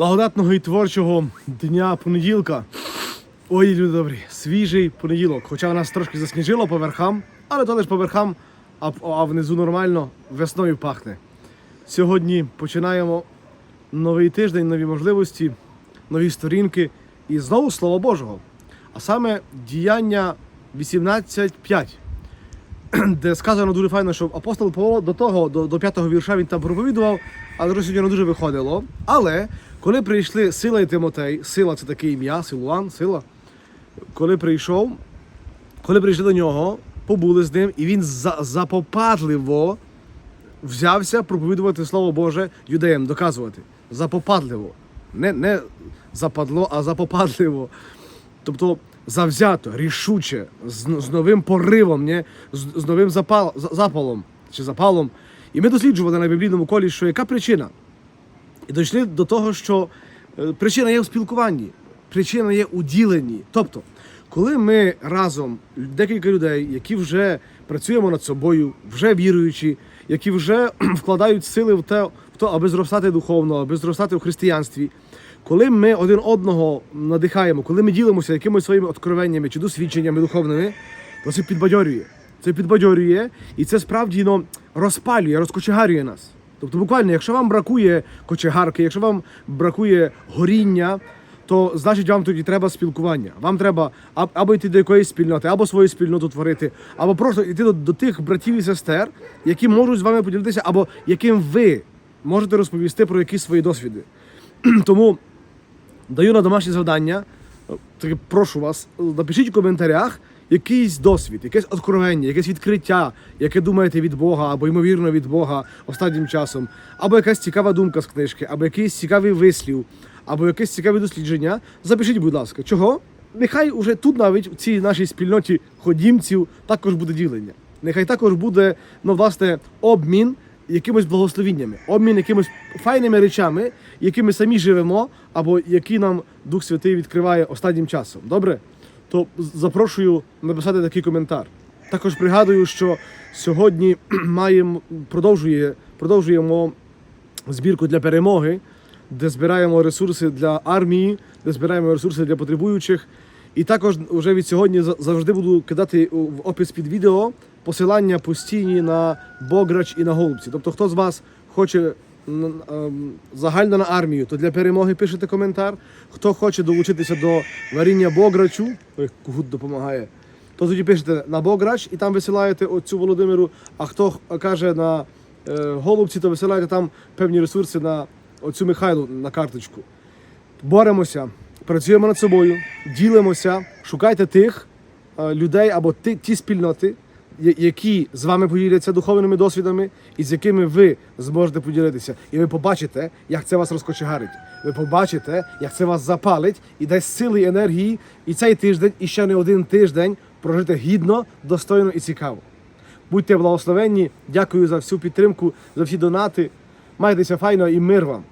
Благодатного і творчого дня понеділка. Ой, люди добрі, свіжий понеділок. Хоча нас трошки засніжило по верхам, але то лише по верхам, а, а внизу нормально весною пахне. Сьогодні починаємо новий тиждень, нові можливості, нові сторінки і знову Слово Божого. А саме діяння 18.5 де сказано дуже файно, що апостол Павло до того, до, до п'ятого вірша він там проповідував, але сьогодні не дуже виходило. Але коли прийшли Сила і Тимотей, сила це таке ім'я, Силуан, сила. Коли прийшов, коли прийшли до нього, побули з ним, і він за, запопадливо взявся проповідувати Слово Боже юдеям, доказувати. Запопадливо. Не, не западло, а запопадливо. Тобто завзято, рішуче, з, з новим поривом, ні? З, з новим запал, запалом чи запалом. І ми досліджували на біблійному колі, що яка причина. І дійшли до того, що е, причина є у спілкуванні, причина є у діленні. Тобто, коли ми разом, декілька людей, які вже працюємо над собою, вже віруючі, які вже вкладають сили в те, в те, аби зростати духовно, аби зростати в християнстві, коли ми один одного надихаємо, коли ми ділимося якимись своїми откровеннями чи досвідченнями духовними, то це підбадьорює. Це підбадьорює, і це справді ну, розпалює, розкочегарює нас. Тобто, буквально, якщо вам бракує кочегарки, якщо вам бракує горіння, то значить вам тоді треба спілкування. Вам треба або йти до якоїсь спільноти, або свою спільноту творити, або просто йти до, до тих братів і сестер, які можуть з вами поділитися, або яким ви можете розповісти про якісь свої досвіди. Тому даю на домашнє завдання. Так прошу вас, напишіть у коментарях якийсь досвід, якесь откровення, якесь відкриття, яке думаєте від Бога, або ймовірно від Бога останнім часом, або якась цікава думка з книжки, або якийсь цікавий вислів, або якесь цікаве дослідження. Запишіть, будь ласка, чого? Нехай уже тут навіть у цій нашій спільноті ходімців також буде ділення. Нехай також буде, ну, власне, обмін якимось благословіннями, обмін якимось файними речами, якими самі живемо, або які нам Дух Святий відкриває останнім часом. Добре? То запрошую написати такий коментар. Також пригадую, що сьогодні маємо продовжує, продовжуємо збірку для перемоги, де збираємо ресурси для армії, де збираємо ресурси для потребуючих. І також вже від сьогодні завжди буду кидати в опис під відео посилання постійні на Бограч і на Голубці. Тобто, хто з вас хоче ем, загально на армію, то для перемоги пишете коментар. Хто хоче долучитися до варіння Бограчу, ой, кугут допомагає, то тоді пишете на Бограч і там висилаєте оцю Володимиру. А хто каже на е, Голубці, то висилаєте там певні ресурси на оцю Михайлу на карточку. Боремося, працюємо над собою, ділимося, шукайте тих е, людей або ті, ті спільноти, які з вами поділяться духовними досвідами, і з якими ви зможете поділитися. І ви побачите, як це вас розкочегарить. Ви побачите, як це вас запалить і дасть сили і енергії. І цей тиждень, і ще не один тиждень прожити гідно, достойно і цікаво. Будьте благословенні, дякую за всю підтримку, за всі донати. Майтеся файно і мир вам.